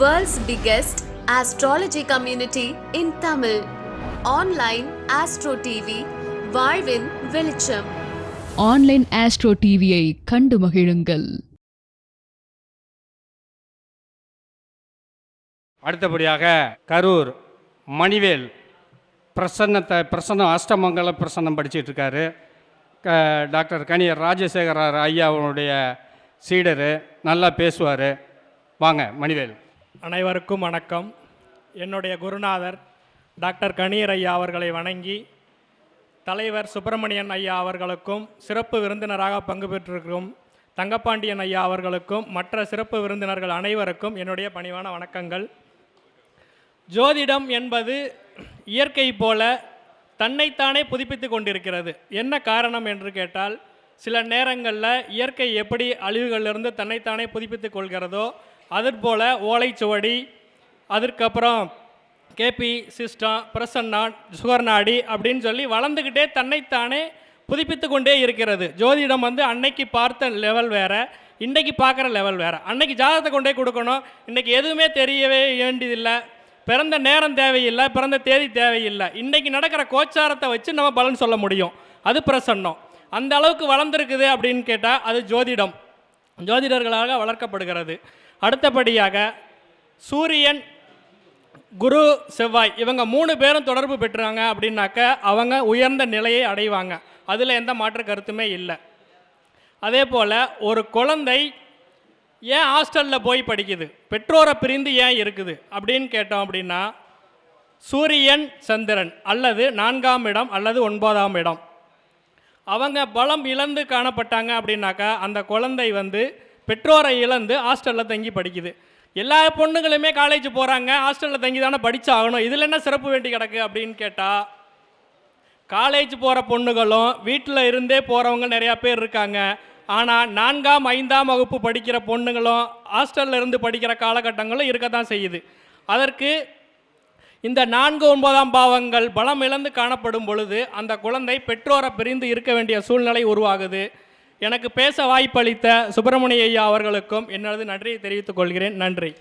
World's biggest astrology community in Tamil. Online Astro TV, வாழ்வின் வெளிச்சம். Online astro டிவியை கண்டு மகிழுங்கள். அடுத்தபடியாக கரூர் மணிவேல் பிரசன்னத்தை பிரசன்னம் அஷ்டமங்கல பிரசன்னம் படிச்சிட்டு இருக்காரு. க டாக்டர் கனியர் ராஜசேகர ஐயாவுடைய சீடரு நல்லா பேசுவார். வாங்க மணிவேல். அனைவருக்கும் வணக்கம். என்னுடைய குருநாதர் டாக்டர் கணீர் ஐயா அவர்களை வணங்கி தலைவர் சுப்பிரமணியன் ஐயா அவர்களுக்கும் சிறப்பு விருந்தினராக பங்கு பெற்றிருக்கும் தங்கப்பாண்டியன் ஐயா அவர்களுக்கும் மற்ற சிறப்பு விருந்தினர்கள் அனைவருக்கும் என்னுடைய பணிவான வணக்கங்கள். ஜோதிடம் என்பது இயற்கை போல தன்னைத்தானே புதுப்பித்து கொண்டிருக்கிறது. என்ன காரணம் என்று கேட்டால் சில நேரங்களில் இயற்கை எப்படி அழிவுகளிலிருந்து தன்னைத்தானே புதுப்பித்துக் கொள்கிறதோ அதற்போல் ஓலைச்சுவடி அதற்கப்புறம் கேபி சிஸ்டம் பிரசன்னா சுகர்நாடி அப்படின்னு சொல்லி வளர்ந்துக்கிட்டே தன்னைத்தானே புதுப்பித்து கொண்டே இருக்கிறது. ஜோதிடம் வந்து அன்னைக்கு பார்த்த லெவல் வேறு இன்றைக்கி பார்க்குற லெவல் வேறு. அன்னைக்கு ஜாதகத்தை கொண்டே கொடுக்கணும். இன்றைக்கி எதுவுமே தெரியவே வேண்டியதில்லை. பிறந்த நேரம் தேவையில்லை பிறந்த தேதி தேவையில்லை. இன்றைக்கி நடக்கிற கோச்சாரத்தை வச்சு நம்ம பலன் சொல்ல முடியும். அது பிரசன்னம். அந்த அளவுக்கு வளர்ந்துருக்குது அப்படின்னு கேட்டால் அது ஜோதிடம். ஜோதிடர்களாக வளர்க்கப்படுகிறது. அடுத்தபடியாக சூரியன் குரு செவ்வாய் இவங்க மூணு பேரும் தொடர்பு பெற்றாங்க அப்படின்னாக்க அவங்க உயர்ந்த நிலையை அடைவாங்க. அதில் எந்த மாற்று கருத்துமே இல்லை. அதே போல் ஒரு குழந்தை ஏன் ஹாஸ்டலில் போய் படிக்குது? பெற்றோரை பிரிந்து ஏன் இருக்குது? அப்படின்னு கேட்டோம் அப்படின்னா சூரியன் சந்திரன் அல்லது நான்காம் இடம் அல்லது ஒன்பதாம் இடம். அவங்க பலம் இழந்து காணப்பட்டாங்க அப்படின்னாக்கா அந்த குழந்தை வந்து பெற்றோரை இழந்து ஹாஸ்டலில் தங்கி படிக்குது. எல்லா பொண்ணுங்களுமே காலேஜ் போகிறாங்க ஹாஸ்டலில் தங்கி தானே படித்தாகணும் இதில் என்ன சிறப்பு வேண்டி கிடக்கு அப்படின்னு கேட்டால் காலேஜ் போகிற பொண்ணுகளும் வீட்டில் இருந்தே போகிறவங்க நிறையா பேர் இருக்காங்க. ஆனால் நான்காம் ஐந்தாம் வகுப்பு படிக்கிற பொண்ணுங்களும் ஹாஸ்டலில் இருந்து படிக்கிற காலகட்டங்களும் இருக்க தான் செய்யுது. அதற்கு இந்த நான்கு ஒன்பதாம் பாவங்கள் பலம் இழந்து காணப்படும் பொழுது அந்த குழந்தை பெற்றோரை பிரிந்து இருக்க வேண்டிய சூழ்நிலை உருவாகுது. எனக்கு பேச வாய்ப்பளித்த சுப்பிரமணிய ஐயா அவர்களுக்கும் என்னது நன்றியை தெரிவித்துக் கொள்கிறேன். நன்றி.